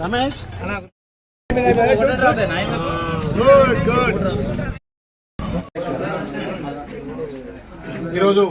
Ramesh? Good good ఈరోజు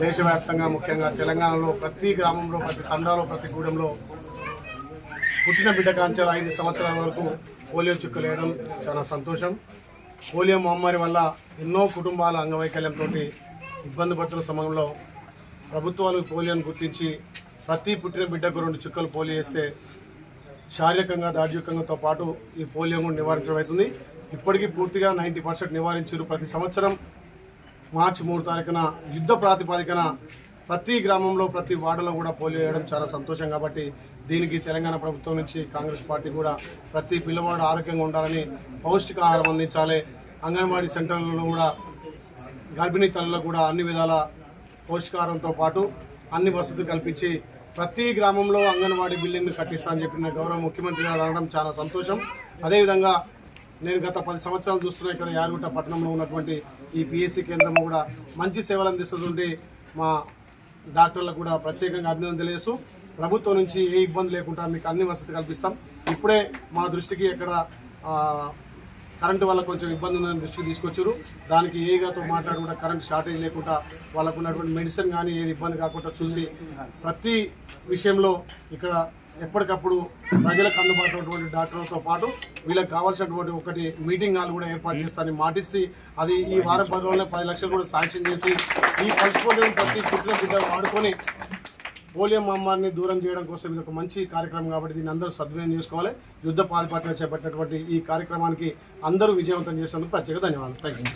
దేశవ్యాప్తంగా ముఖ్యంగా తెలంగాణలో ప్రతి గ్రామంలో ప్రతి తండాలో ప్రతి గూడెంలో పుట్టిన బిడ్డ కాంచాల ఐదు సంవత్సరాల వరకు పోలియో చుక్కలు వేయడం చాలా సంతోషం. పోలియో మహమ్మారి వల్ల ఎన్నో కుటుంబాల అంగవైకల్యంతో ఇబ్బంది పడుతున్న సమయంలో ప్రభుత్వాలు పోలియోను గుర్తించి ప్రతి పుట్టిన బిడ్డకు రెండు చుక్కలు పోలియో వేస్తే శారీరకంగా దార్ఢ్యకంగాతో పాటు ఈ పోలియో కూడా నివారించడం అవుతుంది. ఇప్పటికీ పూర్తిగా నైంటీ పర్సెంట్ నివారించారు. ప్రతి సంవత్సరం మార్చి మూడు తారీఖున యుద్ధ ప్రాతిపదికన ప్రతి గ్రామంలో ప్రతి వార్డులో కూడా పోలియో వేయడం చాలా సంతోషం కాబట్టి దీనికి తెలంగాణ ప్రభుత్వం నుంచి కాంగ్రెస్ పార్టీ కూడా ప్రతి పిల్లవాడు ఆరోగ్యంగా ఉండాలని పౌష్టికాహారం అందించాలి. అంగన్వాడీ సెంటర్లలో కూడా గర్భిణీ తల్లులకు కూడా అన్ని విధాల పోషకారంతో పాటు అన్ని వసతులు కల్పించి ప్రతి గ్రామంలో అంగన్వాడీ బిల్డింగ్ను కట్టిస్తా అని చెప్పిన గౌరవ ముఖ్యమంత్రి గారు అనడం చాలా సంతోషం. అదేవిధంగా నేను గత పది సంవత్సరాలు చూస్తున్న ఇక్కడ యాదగుట్ట పట్టణంలో ఉన్నటువంటి ఈ పిఎస్సి కేంద్రం కూడా మంచి సేవలు అందిస్తుంటే మా డాక్టర్లకు కూడా ప్రత్యేకంగా అభినందన తెలియజేస్తూ ప్రభుత్వం నుంచి ఏ ఇబ్బంది లేకుండా మీకు అన్ని వసతి కల్పిస్తాం. ఇప్పుడే మా దృష్టికి ఇక్కడ కరెంటు వల్ల కొంచెం ఇబ్బంది ఉందని దృష్టికి తీసుకొచ్చారు. దానికి ఏగాతో మాట్లాడకుండా కూడా కరెంట్ షార్టేజ్ లేకుండా వాళ్ళకు ఉన్నటువంటి మెడిసిన్ కానీ ఏది ఇబ్బంది కాకుండా చూసి ప్రతి విషయంలో ఇక్కడ ఎప్పటికప్పుడు ప్రజలకు అందుబాటులో డాక్టర్లతో పాటు వీళ్ళకి కావాల్సినటువంటి ఒకటి మీటింగ్ హాల్ కూడా ఏర్పాటు చేస్తానని మాటిస్తే అది ఈ వారం పది రోజుల్లో పది లక్షలు కూడా శాంక్షన్ చేసి ఈ పల్స్ ప్రతి పుట్టిన బిడ్డ వాడుకొని పోలియో మహమ్మారిని దూరం చేయడం కోసం ఇది ఒక మంచి కార్యక్రమం కాబట్టి దీన్ని అందరూ సద్వినియోగం చేసుకోవాలి. యుద్ధ పాల్పట్ల చేపట్టినటువంటి ఈ కార్యక్రమానికి అందరూ విజయవంతం చేసినందుకు ప్రత్యేక ధన్యవాదాలు. Thank you